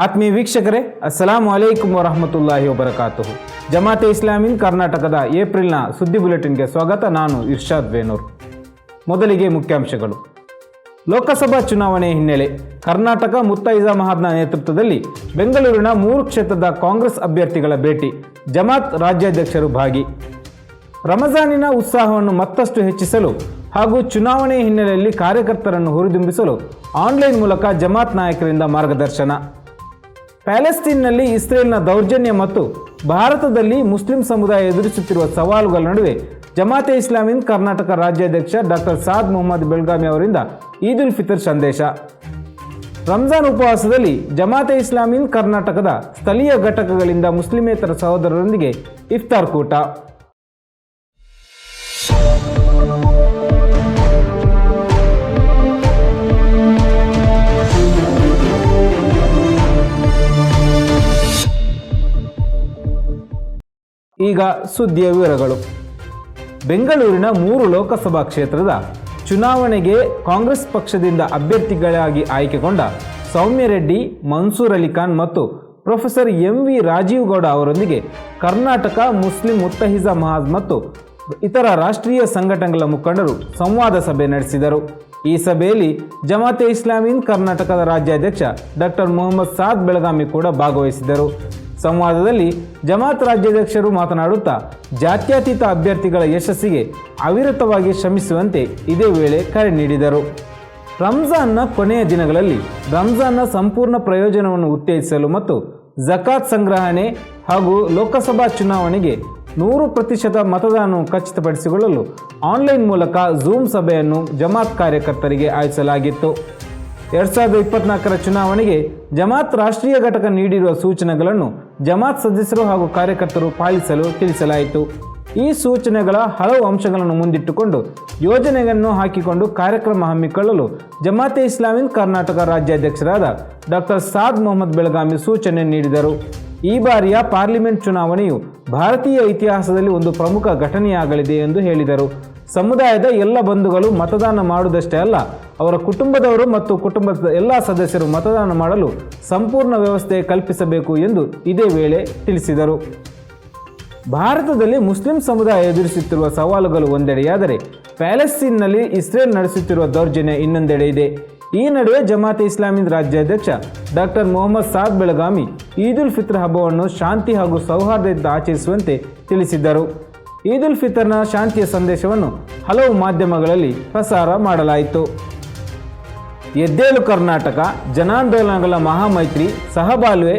ಆತ್ಮೀಯ ವೀಕ್ಷಕರೇ ಅಸ್ಸಲಾಂ ಅಲೈಕುಮ್ ವರಹಮತುಲ್ಲಾಹಿ ವಬರಕಾತುಹು. ಜಮಾತೆ ಇಸ್ಲಾಮಿನ್ ಕರ್ನಾಟಕದ ಏಪ್ರಿಲ್ನ ಸುದ್ದಿ ಬುಲೆಟಿನ್ಗೆ ಸ್ವಾಗತ, ನಾನು ಇರ್ಷಾದ್ ವೇನೂರ್. ಮೊದಲಿಗೆ ಮುಖ್ಯಾಂಶಗಳು. ಲೋಕಸಭಾ ಚುನಾವಣೆ ಹಿನ್ನೆಲೆ ಕರ್ನಾಟಕ ಮುತ್ತೈಜಾ ಮಹಾದ್ನ ನೇತೃತ್ವದಲ್ಲಿ ಬೆಂಗಳೂರಿನ ಮೂರು ಕ್ಷೇತ್ರದ ಕಾಂಗ್ರೆಸ್ ಅಭ್ಯರ್ಥಿಗಳ ಭೇಟಿ, ಜಮಾತ್ ರಾಜ್ಯಾಧ್ಯಕ್ಷರು ಭಾಗಿ. ರಮಜಾನಿನ ಉತ್ಸಾಹವನ್ನು ಮತ್ತಷ್ಟು ಹೆಚ್ಚಿಸಲು ಹಾಗೂ ಚುನಾವಣೆ ಹಿನ್ನೆಲೆಯಲ್ಲಿ ಕಾರ್ಯಕರ್ತರನ್ನು ಹುರಿದುಂಬಿಸಲು ಆನ್ಲೈನ್ ಮೂಲಕ ಜಮಾತ್ ನಾಯಕರಿಂದ ಮಾರ್ಗದರ್ಶನ. ಪ್ಯಾಲೆಸ್ತೀನ್ನಲ್ಲಿ ಇಸ್ರೇಲ್ನ ದೌರ್ಜನ್ಯ ಮತ್ತು ಭಾರತದಲ್ಲಿ ಮುಸ್ಲಿಂ ಸಮುದಾಯ ಎದುರಿಸುತ್ತಿರುವ ಸವಾಲುಗಳ ನಡುವೆ ಜಮಾತೆ ಇಸ್ಲಾಮಿನ್ ಕರ್ನಾಟಕ ರಾಜ್ಯಾಧ್ಯಕ್ಷ ಡಾಕ್ಟರ್ ಸಾದ್ ಮೊಹಮ್ಮದ್ ಬೆಳ್ಗಾಮಿ ಅವರಿಂದ ಈದ್ ಉಲ್ ಫಿತರ್ ಸಂದೇಶ. ರಂಜಾನ್ ಉಪವಾಸದಲ್ಲಿ ಜಮಾತೆ ಇಸ್ಲಾಮಿನ್ ಕರ್ನಾಟಕದ ಸ್ಥಳೀಯ ಘಟಕಗಳಿಂದ ಮುಸ್ಲಿಮೇತರ ಸಹೋದರರೊಂದಿಗೆ ಇಫ್ತಾರ್ ಕೂಟ. ಈಗ ಸುದ್ದಿಯ ವಿವರಗಳು. ಬೆಂಗಳೂರಿನ ಮೂರು ಲೋಕಸಭಾ ಕ್ಷೇತ್ರದ ಚುನಾವಣೆಗೆ ಕಾಂಗ್ರೆಸ್ ಪಕ್ಷದಿಂದ ಅಭ್ಯರ್ಥಿಗಳಾಗಿ ಆಯ್ಕೆಗೊಂಡ ಸೌಮ್ಯರೆಡ್ಡಿ ಮನ್ಸೂರ್ ಅಲಿಖಾನ್ ಮತ್ತು professor M V Rajeev Gowda ಅವರೊಂದಿಗೆ ಕರ್ನಾಟಕ ಮುಸ್ಲಿಂ ಮುತ್ತಹಿಜ ಮಹಾಜ್ ಮತ್ತು ಇತರ ರಾಷ್ಟ್ರೀಯ ಸಂಘಟನೆಗಳ ಮುಖಂಡರು ಸಂವಾದ ಸಭೆ ನಡೆಸಿದರು. ಈ ಸಭೆಯಲ್ಲಿ ಜಮಾತೆ ಇಸ್ಲಾಮಿನ್ ಕರ್ನಾಟಕದ ರಾಜ್ಯಾಧ್ಯಕ್ಷ ಡಾಕ್ಟರ್ ಮೊಹಮ್ಮದ್ ಸಾದ್ ಬೆಳಗಾಮಿ ಕೂಡ ಭಾಗವಹಿಸಿದರು ಸಂವಾದದಲ್ಲಿ ಜಮಾತ್ ರಾಜ್ಯಾಧ್ಯಕ್ಷರು ಮಾತನಾಡುತ್ತಾ, ಜಾತ್ಯತೀತ ಅಭ್ಯರ್ಥಿಗಳ ಯಶಸ್ಸಿಗೆ ಅವಿರತವಾಗಿ ಶ್ರಮಿಸುವಂತೆ ಇದೇ ವೇಳೆ ಕರೆ ನೀಡಿದರು. ರಂಜಾನ್ನ ಕೊನೆಯ ದಿನಗಳಲ್ಲಿ ರಂಜಾನ್ನ ಸಂಪೂರ್ಣ ಪ್ರಯೋಜನವನ್ನು ಉತ್ತೇಜಿಸಲು ಮತ್ತು ಜಕಾತ್ ಸಂಗ್ರಹಣೆ ಹಾಗೂ ಲೋಕಸಭಾ ಚುನಾವಣೆಗೆ ನೂರು ಪ್ರತಿಶತ ಮತದಾನವನ್ನು ಖಚಿತಪಡಿಸಿಕೊಳ್ಳಲು ಆನ್ಲೈನ್ ಮೂಲಕ ಝೂಮ್ ಸಭೆಯನ್ನು ಜಮಾತ್ ಕಾರ್ಯಕರ್ತರಿಗೆ ಆಯೋಜಿಸಲಾಗಿತ್ತು. ಎರಡ್ ಸಾವಿರದ ಇಪ್ಪತ್ನಾಲ್ಕರ ಚುನಾವಣೆಗೆ ಜಮಾತ್ ರಾಷ್ಟ್ರೀಯ ಘಟಕ ನೀಡಿರುವ ಸೂಚನೆಗಳನ್ನು ಜಮಾತ್ ಸದಸ್ಯರು ಹಾಗೂ ಕಾರ್ಯಕರ್ತರು ಪಾಲಿಸಲು ತಿಳಿಸಲಾಯಿತು. ಈ ಸೂಚನೆಗಳ ಹಲವು ಅಂಶಗಳನ್ನು ಮುಂದಿಟ್ಟುಕೊಂಡು ಯೋಜನೆಯನ್ನು ಹಾಕಿಕೊಂಡು ಕಾರ್ಯಕ್ರಮ ಹಮ್ಮಿಕೊಳ್ಳಲು ಜಮಾತೆ ಇಸ್ಲಾಮಿನ್ ಕರ್ನಾಟಕ ರಾಜ್ಯಾಧ್ಯಕ್ಷರಾದ ಡಾಕ್ಟರ್ ಸಾದ್ ಮೊಹಮ್ಮದ್ ಬೆಳಗಾಮಿ ಸೂಚನೆ ನೀಡಿದರು. ಈ ಬಾರಿಯ ಪಾರ್ಲಿಮೆಂಟ್ ಚುನಾವಣೆಯು ಭಾರತೀಯ ಇತಿಹಾಸದಲ್ಲಿ ಒಂದು ಪ್ರಮುಖ ಘಟನೆಯಾಗಲಿದೆ ಎಂದು ಹೇಳಿದರು. ಸಮುದಾಯದ ಎಲ್ಲ ಬಂಧುಗಳು ಮತದಾನ ಮಾಡುವುದಷ್ಟೇ ಅಲ್ಲ ಅವರ ಕುಟುಂಬದವರು ಮತ್ತು ಕುಟುಂಬದ ಎಲ್ಲ ಸದಸ್ಯರು ಮತದಾನ ಮಾಡಲು ಸಂಪೂರ್ಣ ವ್ಯವಸ್ಥೆ ಕಲ್ಪಿಸಬೇಕು ಎಂದು ಇದೇ ವೇಳೆ ತಿಳಿಸಿದರು. ಭಾರತದಲ್ಲಿ ಮುಸ್ಲಿಂ ಸಮುದಾಯ ಎದುರಿಸುತ್ತಿರುವ ಸವಾಲುಗಳು ಒಂದೆಡೆಯಾದರೆ ಪ್ಯಾಲೆಸ್ತೀನ್ನಲ್ಲಿ ಇಸ್ರೇಲ್ ನಡೆಸುತ್ತಿರುವ ದೌರ್ಜನ್ಯ ಇನ್ನೊಂದೆಡೆ ಇದೆ. ಈ ನಡುವೆ ಜಮಾತೆ ಇಸ್ಲಾಮೀನ್ ರಾಜ್ಯಾಧ್ಯಕ್ಷ ಡಾಕ್ಟರ್ ಮೊಹಮ್ಮದ್ ಸಾದ್ ಬೆಳಗಾಮಿ ಈದ್ ಉಲ್ ಫಿತ್ರ್ ಹಬ್ಬವನ್ನು ಶಾಂತಿ ಹಾಗೂ ಸೌಹಾರ್ದದಿಂದ ಆಚರಿಸುವಂತೆ ತಿಳಿಸಿದ್ದರು ಈದ್ ಉಲ್ ಫಿತರ್ನ ಶಾಂತಿಯ ಸಂದೇಶವನ್ನು ಹಲವು ಮಾಧ್ಯಮಗಳಲ್ಲಿ ಪ್ರಸಾರ ಮಾಡಲಾಯಿತು. ಎದ್ದೇಳು ಕರ್ನಾಟಕ, ಜನಾಂದೋಲನಗಳ ಮಹಾಮೈತ್ರಿ, ಸಹಬಾಳ್ವೆ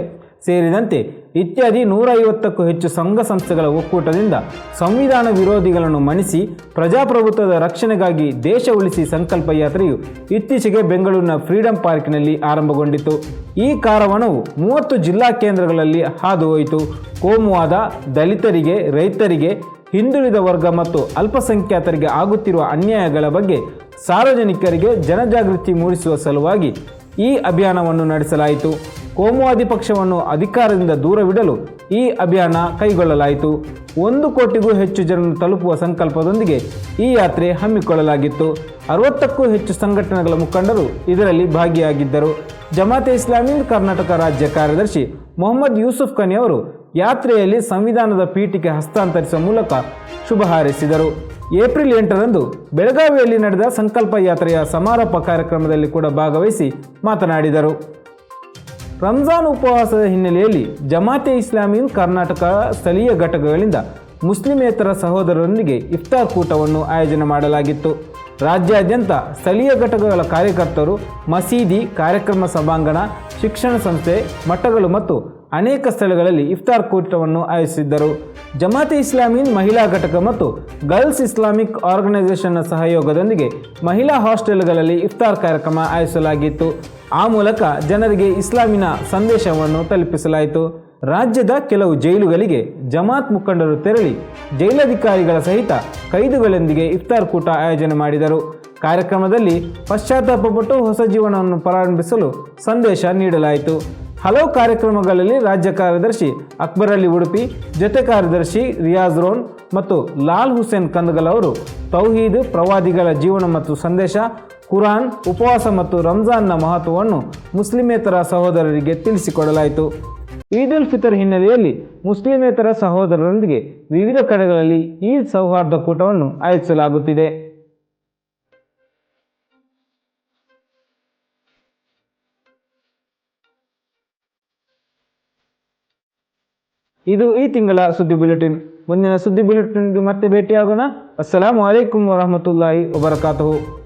ಸೇರಿದಂತೆ ಇತ್ಯಾದಿ ನೂರೈವತ್ತಕ್ಕೂ ಹೆಚ್ಚು ಸಂಘ ಸಂಸ್ಥೆಗಳ ಒಕ್ಕೂಟದಿಂದ ಸಂವಿಧಾನ ವಿರೋಧಿಗಳನ್ನು ಮಣಿಸಿ ಪ್ರಜಾಪ್ರಭುತ್ವದ ರಕ್ಷಣೆಗಾಗಿ ದೇಶ ಉಳಿಸಿ ಸಂಕಲ್ಪ ಯಾತ್ರೆಯು ಇತ್ತೀಚೆಗೆ ಬೆಂಗಳೂರಿನ ಫ್ರೀಡಂ ಪಾರ್ಕ್ನಲ್ಲಿ ಆರಂಭಗೊಂಡಿತು ಈ ಕಾರವಾನವು ಮೂವತ್ತು ಜಿಲ್ಲಾ ಕೇಂದ್ರಗಳಲ್ಲಿ ಹಾದು ಹೋಯಿತು. ಕೋಮುವಾದ, ದಲಿತರಿಗೆ, ರೈತರಿಗೆ ಹಿಂದುಳಿದ ವರ್ಗ ಮತ್ತು ಅಲ್ಪಸಂಖ್ಯಾತರಿಗೆ ಆಗುತ್ತಿರುವ ಅನ್ಯಾಯಗಳ ಬಗ್ಗೆ ಸಾರ್ವಜನಿಕರಿಗೆ ಜನಜಾಗೃತಿ ಮೂಡಿಸುವ ಸಲುವಾಗಿ ಈ ಅಭಿಯಾನವನ್ನು ನಡೆಸಲಾಯಿತು. ಕೋಮುವಾದಿ ಪಕ್ಷವನ್ನು ಅಧಿಕಾರದಿಂದ ದೂರವಿಡಲು ಈ ಅಭಿಯಾನ ಕೈಗೊಳ್ಳಲಾಯಿತು. ಒಂದು ಕೋಟಿಗೂ ಹೆಚ್ಚು ಜನರನ್ನು ತಲುಪುವ ಸಂಕಲ್ಪದೊಂದಿಗೆ ಈ ಯಾತ್ರೆ ಹಮ್ಮಿಕೊಳ್ಳಲಾಗಿತ್ತು. ಅರವತ್ತಕ್ಕೂ ಹೆಚ್ಚು ಸಂಘಟನೆಗಳ ಮುಖಂಡರು ಇದರಲ್ಲಿ ಭಾಗಿಯಾಗಿದ್ದರು. ಜಮಾತೆ ಇಸ್ಲಾಮಿ ಕರ್ನಾಟಕ ರಾಜ್ಯ ಕಾರ್ಯದರ್ಶಿ ಮೊಹಮ್ಮದ್ ಯೂಸುಫ್ ಖನಿ ಅವರು ಯಾತ್ರೆಯಲ್ಲಿ ಸಂವಿಧಾನದ ಪೀಠಿಕೆ ಹಸ್ತಾಂತರಿಸುವ ಮೂಲಕ ಶುಭ ಹಾರೈಸಿದರು. ಏಪ್ರಿಲ್ ಎಂಟರಂದು ಬೆಳಗಾವಿಯಲ್ಲಿ ನಡೆದ ಸಂಕಲ್ಪ ಯಾತ್ರೆಯ ಸಮಾರೋಪ ಕಾರ್ಯಕ್ರಮದಲ್ಲಿ ಕೂಡ ಭಾಗವಹಿಸಿ ಮಾತನಾಡಿದರು. ರಂಜಾನ್ ಉಪವಾಸದ ಹಿನ್ನೆಲೆಯಲ್ಲಿ ಜಮಾತೆ ಇಸ್ಲಾಮಿನ್ ಕರ್ನಾಟಕ ಸ್ಥಳೀಯ ಘಟಕಗಳಿಂದ ಮುಸ್ಲಿಮೇತರ ಸಹೋದರರೊಂದಿಗೆ ಇಫ್ತಾರ್ ಕೂಟವನ್ನು ಆಯೋಜನೆ ಮಾಡಲಾಗಿತ್ತು. ರಾಜ್ಯಾದ್ಯಂತ ಸ್ಥಳೀಯ ಘಟಕಗಳ ಕಾರ್ಯಕರ್ತರು, ಮಸೀದಿ, ಕಾರ್ಯಕ್ರಮ ಸಭಾಂಗಣ, ಶಿಕ್ಷಣ ಸಂಸ್ಥೆ, ಮಠಗಳು ಮತ್ತು ಅನೇಕ ಸ್ಥಳಗಳಲ್ಲಿ ಇಫ್ತಾರ್ ಕೂಟವನ್ನು ಆಯೋಜಿಸಿದ್ದರು. ಜಮಾತೆ ಇಸ್ಲಾಮಿನ್ ಮಹಿಳಾ ಘಟಕ ಮತ್ತು ಗರ್ಲ್ಸ್ ಇಸ್ಲಾಮಿಕ್ ಆರ್ಗನೈಸೇಷನ್ನ ಸಹಯೋಗದೊಂದಿಗೆ ಮಹಿಳಾ ಹಾಸ್ಟೆಲ್ಗಳಲ್ಲಿ ಇಫ್ತಾರ್ ಕಾರ್ಯಕ್ರಮ ಆಯೋಜಿಸಲಾಗಿತ್ತು. ಆ ಮೂಲಕ ಜನರಿಗೆ ಇಸ್ಲಾಮಿನ ಸಂದೇಶವನ್ನು ತಲುಪಿಸಲಾಯಿತು. ರಾಜ್ಯದ ಕೆಲವು ಜೈಲುಗಳಿಗೆ ಜಮಾತ್ ಮುಖಂಡರು ತೆರಳಿ ಜೈಲಧಿಕಾರಿಗಳ ಸಹಿತ ಕೈದುಗಳೊಂದಿಗೆ ಇಫ್ತಾರ್ ಕೂಟ ಆಯೋಜನೆ ಮಾಡಿದರು. ಕಾರ್ಯಕ್ರಮದಲ್ಲಿ ಪಶ್ಚಾತ್ತಾಪಪಟ್ಟು ಹೊಸ ಜೀವನವನ್ನು ಪ್ರಾರಂಭಿಸಲು ಸಂದೇಶ ನೀಡಲಾಯಿತು. ಹಲವು ಕಾರ್ಯಕ್ರಮಗಳಲ್ಲಿ ರಾಜ್ಯ ಕಾರ್ಯದರ್ಶಿ ಅಕ್ಬರ್ ಅಲಿ ಉಡುಪಿ, ಜೊತೆ ಕಾರ್ಯದರ್ಶಿ ರಿಯಾಜ್ ರೋನ್ ಮತ್ತು ಲಾಲ್ ಹುಸೇನ್ ಕಂದಗಲ್ ಅವರು ತೌಹೀದ್, ಪ್ರವಾದಿಗಳ ಜೀವನ ಮತ್ತು ಸಂದೇಶ, ಕುರಾನ್, ಉಪವಾಸ ಮತ್ತು ರಂಜಾನ್ನ ಮಹತ್ವವನ್ನು ಮುಸ್ಲಿಮೇತರ ಸಹೋದರರಿಗೆ ತಿಳಿಸಿಕೊಡಲಾಯಿತು. ಈದ್ ಉಲ್ ಫಿತರ್ ಹಿನ್ನೆಲೆಯಲ್ಲಿ ಮುಸ್ಲಿಮೇತರ ಸಹೋದರರೊಂದಿಗೆ ವಿವಿಧ ಕಡೆಗಳಲ್ಲಿ ಈದ್ ಸೌಹಾರ್ದ ಕೂಟವನ್ನು ಆಯೋಜಿಸಲಾಗುತ್ತಿದೆ. ಇದು ಈ ತಿಂಗಳ ಸುದ್ದಿ ಬುಲೆಟಿನ್. ಮುಂದಿನ ಸುದ್ದಿ ಬುಲೆಟಿನ್ಗೆ ಮತ್ತೆ ಭೇಟಿಯಾಗೋಣ. ಅಸ್ಸಲಾಂ ವರಹಮತುಲ್ಲಾಹಿ ವಬರಕಾತುಹು.